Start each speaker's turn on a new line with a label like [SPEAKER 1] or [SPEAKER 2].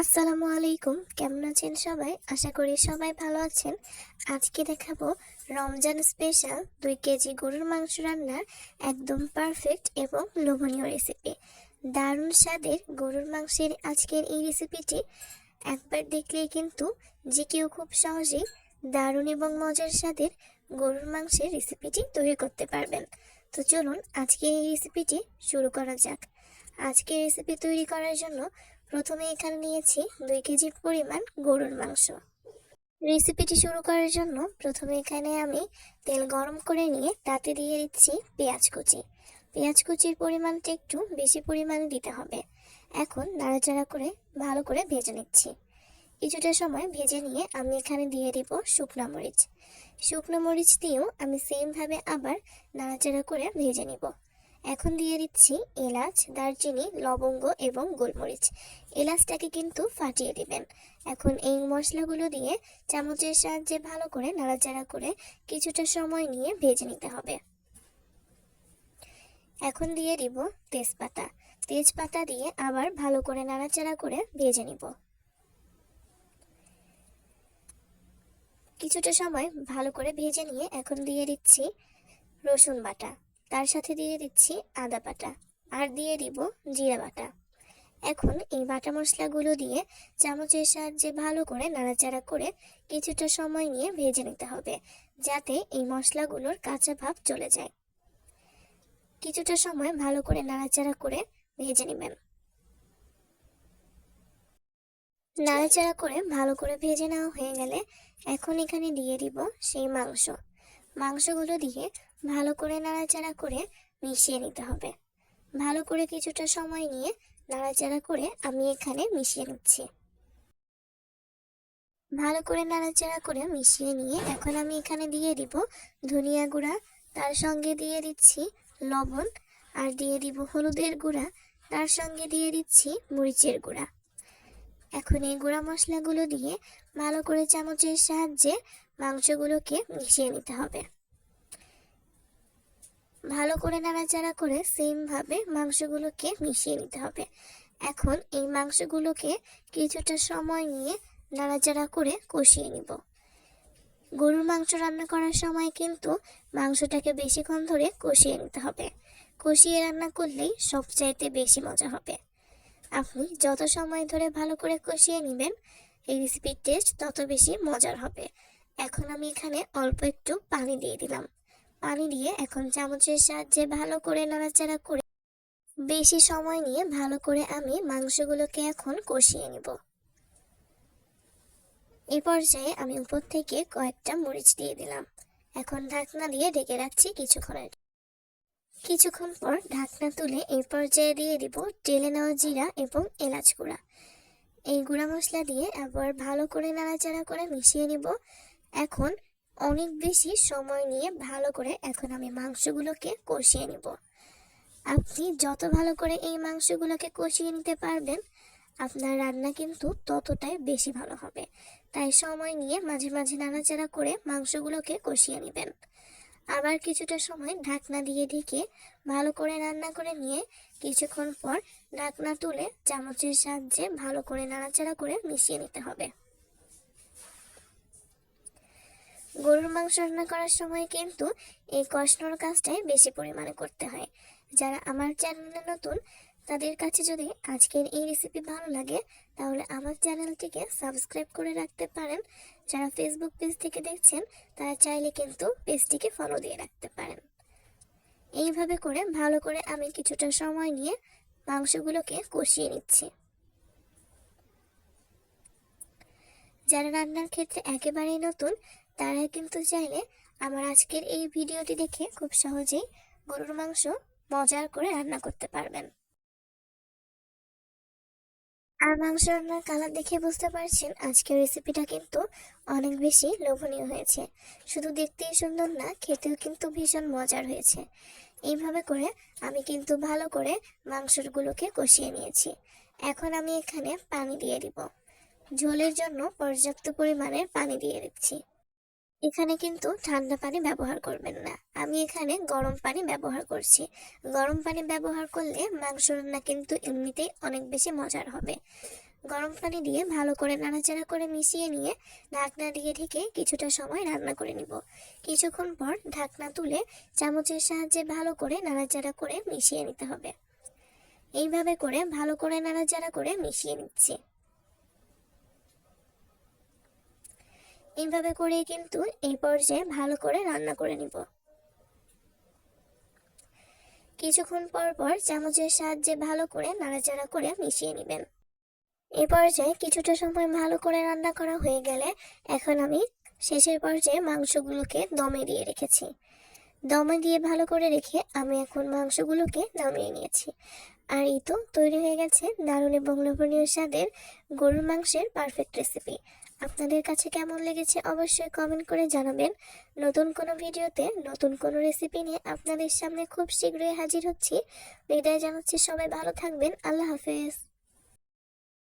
[SPEAKER 1] আসসালামু আলাইকুম। কেমন আছেন সবাই? আশা করি সবাই ভালো আছেন। আজকে দেখাবো রমজান স্পেশাল দুই কেজি গরুর মাংস রান্নার একদম পারফেক্ট এবং লোভনীয় রেসিপি দারুণ স্বাদের গরুর মাংসের আজকের এই রেসিপিটি একবার দেখলেই কিন্তু যে কেউ খুব সহজেই দারুণ এবং মজার স্বাদের গরুর মাংসের রেসিপিটি তৈরি করতে পারবেন। তো চলুন আজকে এই রেসিপিটি শুরু করা যাক। আজকে রেসিপি তৈরি করার জন্য প্রথমে এখানে নিয়েছি দুই কেজির পরিমাণ গরুর মাংস। রেসিপিটি শুরু করার জন্য প্রথমে এখানে আমি তেল গরম করে নিয়ে তাতে দিয়ে দিচ্ছি পেঁয়াজ কুচি। পেঁয়াজ কুচির পরিমাণটা একটু বেশি পরিমাণে দিতে হবে। এখন নাড়াচাড়া করে ভালো করে ভেজে নিচ্ছি। কিছুটা সময় ভেজে নিয়ে আমি এখানে দিয়ে দিব শুকনো মরিচ। শুকনো মরিচ দিয়েও আমি সেমভাবে আবার নাড়াচাড়া করে ভেজে নিব। এখন দিয়ে দিচ্ছি এলাচ, দারচিনি, লবঙ্গ এবং গোলমরিচ। এলাচটাকে কিন্তু ফাটিয়ে দিবেন। এখন এই মশলাগুলো দিয়ে চামচের সাহায্যে ভালো করে নাড়াচাড়া করে কিছুটা সময় নিয়ে ভেজে নিতে হবে। এখন দিয়ে দিব তেজপাতা। তেজপাতা দিয়ে আবার ভালো করে নাড়াচাড়া করে ভেজে নিব। কিছুটা সময় ভালো করে ভেজে নিয়ে এখন দিয়ে দিচ্ছি রসুন বাটা। তার সাথে দিয়ে দিচ্ছি আদা বাটা আর দিয়ে দিব জিরা বাটা। এখন এই বাটা মশলাগুলো দিয়ে চামচের সাহায্যে ভালো করে নাড়াচাড়া করে কিছুটা সময় নিয়ে ভেজে নিতে হবে যাতে এই মশলাগুলোর কাঁচা ভাব চলে যায়। কিছুটা সময় ভালো করে নাড়াচাড়া করে ভেজে নেবেন। নাড়াচাড়া করে ভালো করে ভেজে নেওয়া হয়ে গেলে এখন এখানে দিয়ে দিব সেই মাংস। মাংসগুলো দিয়ে ভালো করে নাড়াচাড়া করে মিশিয়ে নিতে হবে। ভালো করে কিছুটা সময় নিয়ে নাড়াচাড়া করে আমি এখানে মিশিয়ে নিচ্ছি। ভালো করে নাড়াচাড়া করে মিশিয়ে নিয়ে এখন আমি এখানে দিয়ে দিব ধনিয়া গুঁড়া, তার সঙ্গে দিয়ে দিচ্ছি লবণ, আর দিয়ে দিব হলুদের গুঁড়া, তার সঙ্গে দিয়ে দিচ্ছি মরিচের গুঁড়া। এখন এই গুঁড়া মশলাগুলো দিয়ে ভালো করে চামচের সাহায্যে মাংসগুলোকে মিশিয়ে নিতে হবে। ভালো করে নাড়াচাড়া করে সেমভাবে মাংসগুলোকে মিশিয়ে নিতে হবে। এখন এই মাংসগুলোকে কিছুটা সময় নিয়ে নাড়াচাড়া করে কষিয়ে নিব। গরুর মাংস রান্না করার সময় কিন্তু মাংসটাকে বেশিক্ষণ ধরে কষিয়ে নিতে হবে। কষিয়ে রান্না করলেই সবচাইতে বেশি মজা হবে। আপনি যত সময় ধরে ভালো করে কষিয়ে নেবেন, এই রেসিপির টেস্ট তত বেশি মজার হবে। এখন আমি এখানে অল্প একটু পানি দিয়ে দিলাম। পানি দিয়ে এখন চামচের সাহায্যে ভালো করে নাড়াচাড়া করে বেশি সময় নিয়ে ভালো করে আমি মাংসগুলোকে এখন কষিয়ে নিব। এই পর্যায়ে আমি উপর থেকে কয়েকটা মরিচ দিয়ে দিলাম। এখন ঢাকনা দিয়ে ঢেকে রাখছি কিছুক্ষণের। কিছুক্ষণ পর ঢাকনা তুলে এই পর্যায়ে দিয়ে দিব টেলে নেওয়া জিরা এবং এলাচ গুঁড়া। এই গুঁড়া মশলা দিয়ে আবার ভালো করে নাড়াচাড়া করে মিশিয়ে নিব। এখন অনেক বেশি সময় নিয়ে ভালো করে এখন আমি মাংসগুলোকে কষিয়ে নিব। আপনি যত ভালো করে এই মাংসগুলোকে কষিয়ে নিতে পারবেন, আপনার রান্না কিন্তু ততটাই বেশি ভালো হবে। তাই সময় নিয়ে মাঝে মাঝে নাড়াচাড়া করে মাংসগুলোকে কষিয়ে নেবেন। আবার কিছুটা সময় ঢাকনা দিয়ে ঢেকে ভালো করে রান্না করে নিয়ে কিছুক্ষণ পর ঢাকনা তুলে চামচের সাহায্যে ভালো করে নাড়াচাড়া করে মিশিয়ে নিতে হবে। গরুর মাংস রান্না করার সময় কিন্তু এই কষনোর কাজটাই বেশি পরিমাণে করতে হয়। যারা আমার চ্যানেলে নতুন, তাদের কাছে যদি আজকের এই রেসিপি ভালো লাগে, তাহলে আমার চ্যানেলটিকে সাবস্ক্রাইব করে রাখতে পারেন। যারা ফেসবুক পেজ থেকে দেখছেন, তারা চাইলে কিন্তু পেজটিকে ফলো দিয়ে রাখতে পারেন। এইভাবে করে ভালো করে আমি কিছুটা সময় নিয়ে মাংসগুলোকে কষিয়ে নিচ্ছি। যারা রান্নার ক্ষেত্রে একেবারেই নতুন, তারা কিন্তু চাইলে আমার আজকের এই ভিডিওটি দেখে খুব সহজেই গরুর মাংস মজার করে রান্না করতে পারবেন। আর মাংস রান্নার কালার দেখে বুঝতে পারছেন, আজকের রেসিপিটা কিন্তু অনেক বেশি লোভনীয় হয়েছে। শুধু দেখতেই সুন্দর না, খেতেও কিন্তু ভীষণ মজার হয়েছে। এইভাবে করে আমি কিন্তু ভালো করে মাংসগুলোকে কষিয়ে নিয়েছি। এখন আমি এখানে পানি দিয়ে দিব। ঝোলের জন্য পর্যাপ্ত পরিমাণের পানি দিয়ে দিচ্ছি। এখানে কিন্তু ঠান্ডা পানি ব্যবহার করবেন না। আমি এখানে গরম পানি ব্যবহার করছি। গরম পানি ব্যবহার করলে মাংস রান্না কিন্তু এমনিতেই অনেক বেশি মজার হবে। গরম পানি দিয়ে ভালো করে নাড়াচাড়া করে মিশিয়ে নিয়ে ঢাকনা দিয়ে ঢেকে কিছুটা সময় রান্না করে নিব। কিছুক্ষণ পর ঢাকনা তুলে চামচের সাহায্যে ভালো করে নাড়াচাড়া করে মিশিয়ে নিতে হবে। এইভাবে করে ভালো করে নাড়াচাড়া করে মিশিয়ে নিচ্ছি। এইভাবে করে কিন্তু এই পর্যায়ে ভালো করে রান্না করে নিব। কিছুক্ষণ পর পর চামচের সাহায্যে ভালো করে নাড়াচাড়া করে মিশিয়ে নেবেন। এই পর্যায়ে কিছুটা সময় ভালো করে রান্না করা হয়ে গেলে এখন আমি শেষের পর্যায়ে মাংসগুলোকে দমে দিয়ে রেখেছি। দমে দিয়ে ভালো করে রেখে আমি এখন মাংসগুলোকে নামিয়ে নিয়েছি। আর এই তো তৈরি হয়ে গেছে দারুণ এবং লোভনীয় স্বাদের গরুর মাংসের পারফেক্ট রেসিপি আপনাদের কাছে কেমন লেগেছে অবশ্যই কমেন্ট করে জানাবেন। নতুন কোনো ভিডিওতে নতুন কোনো রেসিপি নিয়ে আপনাদের সামনে খুব শীঘ্রই হাজির হচ্ছি। বিদায় জানাচ্ছি, সবাই ভালো থাকবেন, আল্লাহ হাফেজ।